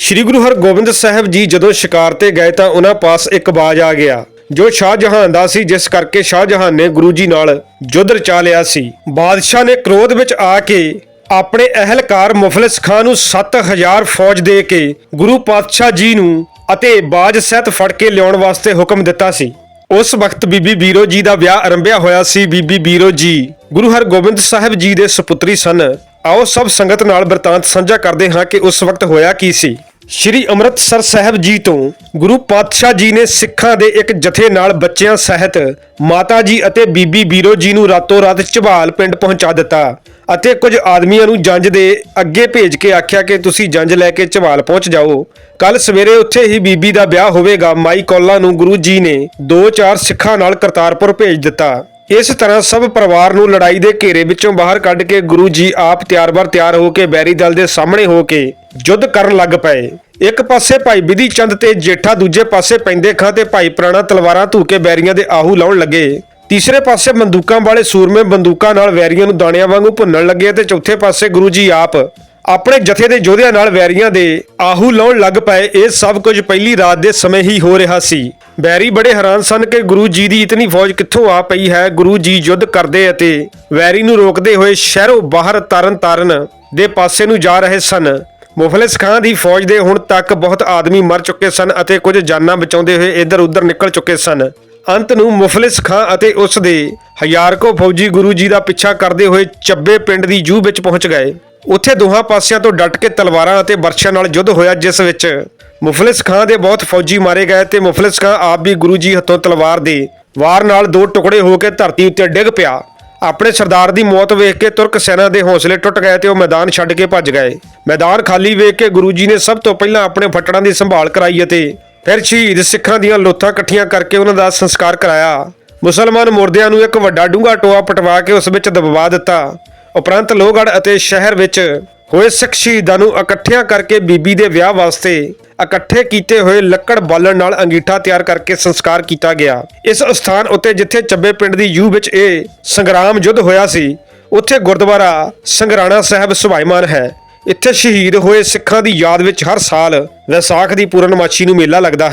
ਸ੍ਰੀ ਗੁਰੂ ਹਰਗੋਬਿੰਦ ਸਾਹਿਬ ਜੀ ਜਦੋਂ ਸ਼ਿਕਾਰ ਤੇ ਗਏ ਤਾਂ ਉਹਨਾਂ ਪਾਸ ਇੱਕ ਬਾਜ ਆ ਗਿਆ, ਜੋ ਸ਼ਾਹਜਹਾਨ ਦਾ ਸੀ, ਜਿਸ ਕਰਕੇ ਸ਼ਾਹਜਹਾਨ ਨੇ ਗੁਰੂ ਜੀ ਨਾਲ ਯੁੱਧ ਰਚਾ ਲਿਆ ਸੀ। ਬਾਦਸ਼ਾਹ ਨੇ ਕ੍ਰੋਧ ਵਿੱਚ ਆ ਕੇ ਆਪਣੇ ਅਹਿਲਕਾਰ ਮੁਫਲਿਸ ਖਾਨ ਨੂੰ 7000 ਫੌਜ ਦੇ ਕੇ ਗੁਰੂ ਪਾਤਸ਼ਾਹ ਜੀ ਨੂੰ ਅਤੇ ਬਾਜ ਸਹਿਤ ਫੜ ਕੇ ਲਿਆਉਣ ਵਾਸਤੇ ਹੁਕਮ ਦਿੱਤਾ ਸੀ। ਉਸ ਵਕਤ ਬੀਬੀ ਬੀਰੋ ਜੀ ਦਾ ਵਿਆਹ ਆਰੰਭਿਆ ਹੋਇਆ ਸੀ। ਬੀਬੀ ਬੀਰੋ ਜੀ ਗੁਰੂ ਹਰਗੋਬਿੰਦ ਸਾਹਿਬ ਜੀ ਦੇ ਸੁਪੁੱਤਰੀ ਸਨ। ਆਓ ਸਭ ਸੰਗਤ ਨਾਲ ਬਿਰਤਾਂਤ ਸਾਂਝਾ ਕਰਦੇ ਹਾਂ ਕਿ ਉਸ ਵਕਤ ਹੋਇਆ ਕੀ ਸੀ। ਸ਼੍ਰੀ ਅੰਮ੍ਰਿਤਸਰ ਸਾਹਿਬ ਜੀ ਤੋਂ ਗੁਰੂ ਪਾਤਸ਼ਾਹ ਜੀ ਨੇ ਸਿੱਖਾਂ ਦੇ ਇੱਕ ਜਥੇ ਨਾਲ ਬੱਚਿਆਂ ਸਹਿਤ ਮਾਤਾ ਜੀ ਅਤੇ ਬੀਬੀ ਬੀਰੋ ਜੀ ਨੂੰ ਰਾਤੋਂ ਰਾਤ ਝਬਾਲ ਪਿੰਡ ਪਹੁੰਚਾ ਦਿੱਤਾ ਅਤੇ ਕੁਝ ਆਦਮੀਆਂ ਨੂੰ ਜੰਜ ਦੇ ਅੱਗੇ ਭੇਜ ਕੇ ਆਖਿਆ ਕਿ ਤੁਸੀਂ ਜੰਜ ਲੈ ਕੇ ਝਬਾਲ ਪਹੁੰਚ ਜਾਓ। ਕੱਲ ਸਵੇਰੇ ਉੱਥੇ ਹੀ ਬੀਬੀ ਦਾ ਵਿਆਹ ਹੋਵੇਗਾ। ਮਾਈ ਕੌਲਾ ਨੂੰ ਗੁਰੂ ਜੀ ਨੇ ਦੋ ਚਾਰ ਸਿੱਖਾਂ ਨਾਲ ਕਰਤਾਰਪੁਰ ਭੇਜ ਦਿੱਤਾ। ਇਸ ਤਰ੍ਹਾਂ ਸਭ ਪਰਿਵਾਰ ਨੂੰ ਲੜਾਈ ਦੇ ਘੇਰੇ ਵਿੱਚੋਂ ਬਾਹਰ ਕੱਢ ਕੇ ਗੁਰੂ ਜੀ ਆਪ ਤਿਆਰ-ਬਰ ਤਿਆਰ ਹੋ ਕੇ ਬੈਰੀ ਦਲ ਦੇ ਸਾਹਮਣੇ ਹੋ ਕੇ ਯੁੱਧ ਕਰਨ ਲੱਗ ਪਏ। ਇੱਕ ਪਾਸੇ ਭਾਈ ਬਿਧੀ ਚੰਦ ਤੇ ਜੇਠਾ, ਦੂਜੇ ਪਾਸੇ ਪੈਂਦੇ ਖਾਂ ਤੇ ਭਾਈ ਪ੍ਰਾਣਾ ਤਲਵਾਰਾਂ ਧੂ ਕੇ ਬੈਰੀਆਂ ਦੇ ਆਹੂ ਲਾਉਣ ਲੱਗੇ। ਤੀਸਰੇ ਪਾਸੇ ਬੰਦੂਕਾਂ ਵਾਲੇ ਸੂਰਮੇ ਬੰਦੂਕਾਂ ਨਾਲ ਵੈਰੀਆਂ ਨੂੰ ਦਾਣਿਆਂ ਵਾਂਗੂ ਭੁੰਨਣ ਲੱਗੇ ਤੇ ਚੌਥੇ ਪਾਸੇ ਗੁਰੂ ਜੀ ਆਪ ਆਪਣੇ ਜਥੇ ਦੇ ਯੋਧਿਆਂ ਨਾਲ ਵੈਰੀਆਂ ਦੇ ਆਹੂ ਲਾਉਣ ਲੱਗ ਪਏ। ਇਹ ਸਭ ਕੁਝ ਪਹਿਲੀ ਰਾਤ ਦੇ ਸਮੇਂ ਹੀ ਹੋ ਰਿਹਾ ਸੀ। ਵੈਰੀ ਬੜੇ ਹੈਰਾਨ ਸਨ ਕਿ ਗੁਰੂ ਜੀ ਦੀ ਇਤਨੀ ਫੌਜ ਕਿੱਥੋਂ ਆ ਪਈ ਹੈ। ਗੁਰੂ ਜੀ ਯੁੱਧ ਕਰਦੇ ਅਤੇ ਵੈਰੀ ਨੂੰ ਰੋਕਦੇ ਹੋਏ ਸ਼ਹਿਰੋਂ ਬਾਹਰ ਤਰਨ ਤਾਰਨ ਦੇ ਪਾਸੇ ਨੂੰ ਜਾ ਰਹੇ ਸਨ। ਮੁਫਲਿਸ ਖਾਨ ਦੀ ਫੌਜ ਦੇ ਹੁਣ ਤੱਕ ਬਹੁਤ ਆਦਮੀ ਮਰ ਚੁੱਕੇ ਸਨ ਅਤੇ ਕੁਝ ਜਾਨਾਂ ਬਚਾਉਂਦੇ ਹੋਏ ਇੱਧਰ ਉੱਧਰ ਨਿਕਲ ਚੁੱਕੇ ਸਨ। ਅੰਤ ਨੂੰ ਮੁਫਲਿਸ ਖਾਂ ਅਤੇ ਉਸ ਦੇ ਹਜ਼ਾਰਕੋ ਫੌਜੀ ਗੁਰੂ ਜੀ ਦਾ ਪਿੱਛਾ ਕਰਦੇ ਹੋਏ ਚੱਬੇ ਪਿੰਡ ਦੀ ਜੂਹ ਵਿੱਚ ਪਹੁੰਚ ਗਏ। ਉੱਥੇ ਦੋਹਾਂ ਪਾਸਿਆਂ ਤੋਂ ਡਟ ਕੇ ਤਲਵਾਰਾਂ ਅਤੇ ਬਰਛਿਆਂ ਨਾਲ ਯੁੱਧ ਹੋਇਆ, ਜਿਸ ਵਿੱਚ ਮੁਫਲਿਸ ਖਾਂ ਦੇ ਬਹੁਤ ਫੌਜੀ ਮਾਰੇ ਗਏ ਤੇ ਮੁਫਲਿਸ ਖਾਂ ਆਪ ਵੀ ਗੁਰੂ ਜੀ ਹੱਥੋਂ ਤਲਵਾਰ ਦੇ ਵਾਰ ਨਾਲ ਦੋ ਟੁਕੜੇ ਹੋ ਕੇ ਧਰਤੀ ਉੱਤੇ ਡਿੱਗ ਪਿਆ। ਆਪਣੇ ਸਰਦਾਰ ਦੀ ਮੌਤ ਵੇਖ ਕੇ ਤੁਰਕ ਸੈਨਾ ਦੇ ਹੌਸਲੇ ਟੁੱਟ ਗਏ ਤੇ ਉਹ ਮੈਦਾਨ ਛੱਡ ਕੇ ਭੱਜ ਗਏ। ਮੈਦਾਨ ਖਾਲੀ ਵੇਖ ਕੇ ਗੁਰੂ ਜੀ ਨੇ ਸਭ ਤੋਂ ਪਹਿਲਾਂ ਆਪਣੇ ਫੱਟੜਾਂ ਦੀ ਸੰਭਾਲ ਕਰਾਈ ਅਤੇ ਫਿਰ ਸ਼ਹੀਦ ਸਿੱਖਾਂ ਦੀਆਂ ਲੋਥਾਂ ਇਕੱਠੀਆਂ ਕਰਕੇ ਉਹਨਾਂ ਦਾ ਸੰਸਕਾਰ ਕਰਾਇਆ। ਮੁਸਲਮਾਨ ਮੁਰਦਿਆਂ ਨੂੰ ਇੱਕ ਵੱਡਾ ਡੂੰਘਾ ਟੋਆ ਪਟਵਾ ਕੇ ਉਸ ਵਿੱਚ ਦਬਵਾ ਦਿੱਤਾ। ਉਪਰੰਤ ਲੋਹਗੜ੍ਹ ਅਤੇ ਸ਼ਹਿਰ ਵਿੱਚ ਹੋਏ ਸਿੱਖ ਸ਼ਹੀਦਾਂ ਨੂੰ ਇਕੱਠਿਆਂ ਕਰਕੇ ਬੀਬੀ ਦੇ ਵਿਆਹ ਵਾਸਤੇ ਇਕੱਠੇ ਕੀਤੇ ਹੋਏ ਲੱਕੜ ਬਾਲਣ ਨਾਲ ਅੰਗੀਠਾ ਤਿਆਰ ਕਰਕੇ ਸੰਸਕਾਰ ਕੀਤਾ ਗਿਆ। ਇਸ ਸਥਾਨ ਉੱਤੇ ਜਿੱਥੇ ਚੱਬੇ ਪਿੰਡ ਦੀ ਯੂ ਵਿੱਚ ਇਹ ਸੰਗਰਾਮ ਯੁੱਧ ਹੋਇਆ ਸੀ, ਉੱਥੇ ਗੁਰਦੁਆਰਾ ਸੰਗਰਾਣਾ ਸਾਹਿਬ ਸੁਭਾਈਮਾਨ ਹੈ। ਇੱਥੇ ਸ਼ਹੀਦ ਹੋਏ ਸਿੱਖਾਂ ਦੀ ਯਾਦ ਵਿੱਚ ਹਰ ਸਾਲ ਵਿਸਾਖ ਦੀ ਪੂਰਨਮਾਸ਼ੀ ਨੂੰ ਮੇਲਾ ਲੱਗਦਾ ਹੈ।